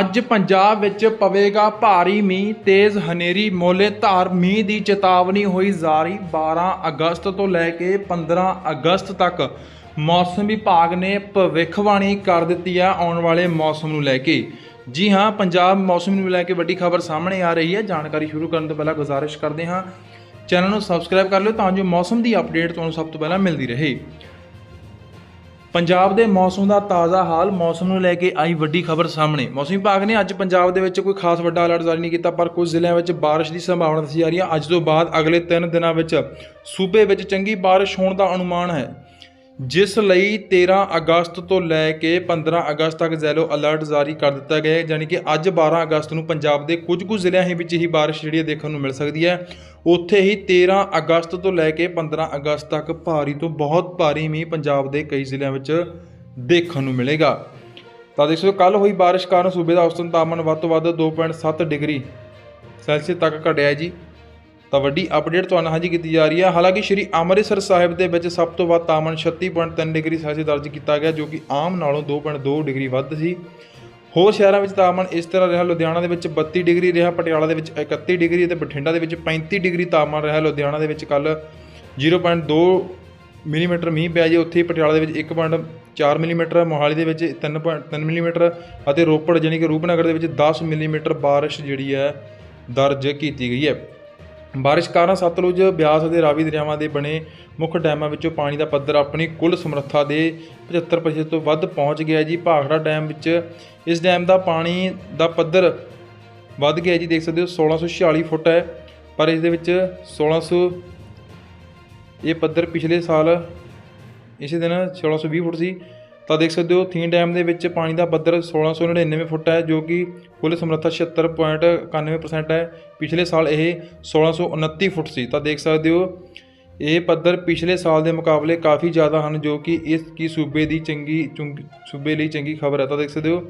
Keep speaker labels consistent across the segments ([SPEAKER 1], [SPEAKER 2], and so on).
[SPEAKER 1] ਅੱਜ ਪੰਜਾਬ ਵਿੱਚ ਪਵੇਗਾ ਭਾਰੀ ਮੀਂਹ, ਤੇਜ਼ ਹਨੇਰੀ, ਮੋਲੇ ਧਾਰ, ਮੀਂਹ ਦੀ ਚੇਤਾਵਨੀ ਹੋਈ ਜਾਰੀ। 12 ਅਗਸਤ ਤੋਂ ਲੈ ਕੇ 15 ਅਗਸਤ ਤੱਕ ਮੌਸਮ ਵਿਭਾਗ ਨੇ ਭਵਿੱਖਬਾਣੀ ਕਰ ਦਿੱਤੀ ਹੈ ਆਉਣ ਵਾਲੇ ਮੌਸਮ ਨੂੰ ਲੈ ਕੇ। ਜੀ ਹਾਂ, ਪੰਜਾਬ ਮੌਸਮ ਨੂੰ ਲੈ ਕੇ ਵੱਡੀ ਖਬਰ ਸਾਹਮਣੇ ਆ ਰਹੀ ਹੈ। ਜਾਣਕਾਰੀ ਸ਼ੁਰੂ ਕਰਨ ਤੋਂ ਪਹਿਲਾਂ ਗੁਜ਼ਾਰਿਸ਼ ਕਰਦੇ ਹਾਂ। ਚੈਨਲ ਨੂੰ ਸਬਸਕ੍ਰਾਈਬ ਕਰ ਲਿਓ ਤਾਂ ਜੋ ਮੌਸਮ ਦੀ ਅਪਡੇਟ ਤੁਹਾਨੂੰ ਸਭ ਤੋਂ ਪਹਿਲਾਂ ਮਿਲਦੀ ਰਹੇ। ਪੰਜਾਬ ਦੇ ਮੌਸਮ ਦਾ ਤਾਜ਼ਾ ਹਾਲ ਮੌਸਮ ਨੂੰ ਲੈ ਕੇ ਆਈ ਵੱਡੀ ਖਬਰ ਸਾਹਮਣੇ। ਮੌਸਮ ਵਿਭਾਗ ਨੇ ਅੱਜ ਪੰਜਾਬ ਦੇ ਵਿੱਚ ਕੋਈ ਖਾਸ ਵੱਡਾ ਅਲਰਟ ਜਾਰੀ ਨਹੀਂ ਕੀਤਾ, ਪਰ ਕੁਝ ਜ਼ਿਲ੍ਹਿਆਂ ਵਿੱਚ ਬਾਰਿਸ਼ ਦੀ ਸੰਭਾਵਨਾ ਦੱਸੀ ਜਾ ਰਹੀ ਹੈ। ਅੱਜ ਤੋਂ ਬਾਅਦ ਅਗਲੇ 3 ਦਿਨਾਂ ਵਿੱਚ ਸੂਬੇ ਵਿੱਚ ਚੰਗੀ ਬਾਰਿਸ਼ ਹੋਣ ਦਾ ਅਨੁਮਾਨ ਹੈ। ਜਿਸ ਲਈ 13 ਅਗਸਤ ਤੋਂ ਲੈ ਕੇ 15 ਅਗਸਤ ਤੱਕ ਜ਼ੈਲੋ ਅਲਰਟ ਜਾਰੀ ਕਰ ਦਿੱਤਾ ਗਿਆ ਹੈ ਯਾਨੀ ਕਿ ਅੱਜ 12 ਅਗਸਤ ਨੂੰ ਪੰਜਾਬ ਦੇ ਕੁਝ ਕੁ ਜ਼ਿਲ੍ਹਿਆਂ ਹੀ ਵਿੱਚ ਹੀ ਬਾਰਿਸ਼ ਜਿਹੜੀ ਹੈ ਦੇਖਣ ਨੂੰ ਮਿਲ ਸਕਦੀ ਹੈ। ਉੱਥੇ ਹੀ 13 ਅਗਸਤ ਤੋਂ ਲੈ ਕੇ 15 ਅਗਸਤ ਤੱਕ ਭਾਰੀ ਤੋਂ ਬਹੁਤ ਭਾਰੀ ਮੀਂਹ ਪੰਜਾਬ ਦੇ ਕਈ ਜ਼ਿਲ੍ਹਿਆਂ ਵਿੱਚ ਦੇਖਣ ਨੂੰ ਮਿਲੇਗਾ। ਤਾਂ ਦੇਖੋ ਕੱਲ ਹੋਈ ਬਾਰਿਸ਼ ਕਾਰਨ ਸੂਬੇ ਦਾ ਔਸਤਨ ਤਾਪਮਾਨ ਵੱਧ ਤੋਂ ਵੱਧ 2.7 ਡਿਗਰੀ ਸੈਲਸੀਅਸ ਤੱਕ ਘਟਿਆ ਹੈ ਜੀ। ਤਾਂ ਵੱਡੀ ਅਪਡੇਟ ਤੁਹਾਨੂੰ ਹਾਜ਼ੀ ਕੀਤੀ ਜਾ ਰਹੀ ਹੈ। ਹਾਲਾਂਕਿ ਸ਼੍ਰੀ ਅੰਮ੍ਰਿਤਸਰ ਸਾਹਿਬ ਦੇ ਵਿੱਚ ਸਭ ਤੋਂ ਵੱਧ ਤਾਪਮਾਨ 36.3 ਡਿਗਰੀ ਸੈਲਸੀਅਸ ਦਰਜ ਕੀਤਾ ਗਿਆ, ਜੋ ਕਿ ਆਮ ਨਾਲੋਂ 2.2 ਡਿਗਰੀ ਵੱਧ ਸੀ। ਹੋਰ ਸ਼ਹਿਰਾਂ ਵਿੱਚ ਤਾਪਮਾਨ ਇਸ ਤਰ੍ਹਾਂ ਰਿਹਾ, ਲੁਧਿਆਣਾ ਦੇ ਵਿੱਚ 32 ਡਿਗਰੀ ਰਿਹਾ, ਪਟਿਆਲਾ ਦੇ ਵਿੱਚ 31 ਡਿਗਰੀ ਅਤੇ ਬਠਿੰਡਾ ਦੇ ਵਿੱਚ 35 ਡਿਗਰੀ ਤਾਪਮਾਨ ਰਿਹਾ। ਲੁਧਿਆਣਾ ਦੇ ਵਿੱਚ ਕੱਲ 0.2 ਮਿਲੀਮੀਟਰ ਮੀਂਹ ਪਿਆ ਜੀ। ਉੱਥੇ ਹੀ ਪਟਿਆਲਾ ਦੇ ਵਿੱਚ 1.4 ਮਿਲੀਮੀਟਰ, ਮੋਹਾਲੀ ਦੇ ਵਿੱਚ 3.3 ਮਿਲੀਮੀਟਰ ਅਤੇ ਰੋਪੜ ਜਾਣੀ ਕਿ ਰੂਪਨਗਰ ਦੇ ਵਿੱਚ 10 ਮਿਲੀਮੀਟਰ ਬਾਰਿਸ਼ ਜਿਹੜੀ ਹੈ ਦਰਜ ਕੀਤੀ ਗਈ ਹੈ। ਬਾਰਿਸ਼ ਕਾਰਨ ਸਤਲੁਜ, ਬਿਆਸ ਅਤੇ ਰਾਵੀ ਦਰਿਆਵਾਂ ਦੇ ਬਣੇ ਮੁੱਖ ਡੈਮਾਂ ਵਿੱਚੋਂ ਪਾਣੀ ਦਾ ਪੱਧਰ ਆਪਣੀ ਕੁੱਲ ਸਮਰੱਥਾ ਦੇ 75% ਤੋਂ ਵੱਧ ਪਹੁੰਚ ਗਿਆ ਜੀ। ਭਾਖੜਾ ਡੈਮ ਵਿੱਚ ਇਸ ਡੈਮ ਦਾ ਪਾਣੀ ਦਾ ਪੱਧਰ ਵੱਧ ਗਿਆ ਜੀ। ਦੇਖ ਸਕਦੇ ਹੋ 1646 ਫੁੱਟ ਹੈ, ਪਰ ਇਸ ਦੇ ਵਿੱਚ 1600 ਇਹ ਪੱਧਰ ਪਿਛਲੇ ਸਾਲ ਇਸੇ ਦਿਨ 1620 ਫੁੱਟ ਸੀ। ਤਾਂ ਦੇਖ ਸਕਦੇ ਹੋ ਥੀਂ ਡੈਮ ਦੇ ਵਿੱਚ ਪਾਣੀ ਦਾ ਪੱਧਰ 1699 ਫੁੱਟ ਹੈ, ਜੋ ਕਿ ਕੁੱਲ ਸਮਰੱਥਾ 76.91% ਹੈ। ਪਿਛਲੇ ਸਾਲ ਇਹ 1629 ਫੁੱਟ ਸੀ। ਤਾਂ ਦੇਖ ਸਕਦੇ ਹੋ, ਇਹ ਪੱਧਰ ਪਿਛਲੇ ਸਾਲ ਦੇ ਮੁਕਾਬਲੇ ਕਾਫੀ ਜ਼ਿਆਦਾ ਹਨ, ਜੋ ਕਿ ਇਸ ਕੀ ਸੂਬੇ ਦੀ ਚੰਗੀ, ਚੁੰਗ- ਸੂਬੇ ਲਈ ਚੰਗੀ ਖਬਰ ਹੈ। ਤਾਂ ਦੇਖ ਸਕਦੇ ਹੋ,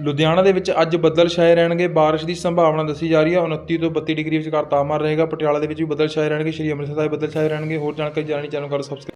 [SPEAKER 1] ਲੁਧਿਆਣਾ ਦੇ ਵਿੱਚ ਅੱਜ ਬੱਦਲ ਛਾਏ ਰਹਿਣਗੇ। ਬਾਰਿਸ਼ ਦੀ ਸੰਭਾਵਨਾ ਦੱਸੀ ਜਾ ਰਹੀ ਹੈ। 29 ਤੋਂ 32 ਡਿਗਰੀ ਵਿਚਕਾਰ ਤਾਪਮਾਨ ਰਹੇਗਾ। ਪਟਿਆਲਾ ਦੇ ਵਿੱਚ ਵੀ ਬੱਦਲ ਛਾਏ ਰਹਿਣਗੇ। ਸ਼੍ਰੀ ਅੰਮ੍ਰਿਤਸਰ ਸਾਹਿਬ ਬੱਦਲ ਛਾਏ ਰਹਿਣਗੇ। ਹੋਰ ਜਾਣਕਾਰੀ ਜਾਣੀ ਚੈਨਲ ਕਰ ਸਬਸਕ੍ਰਾਈਬ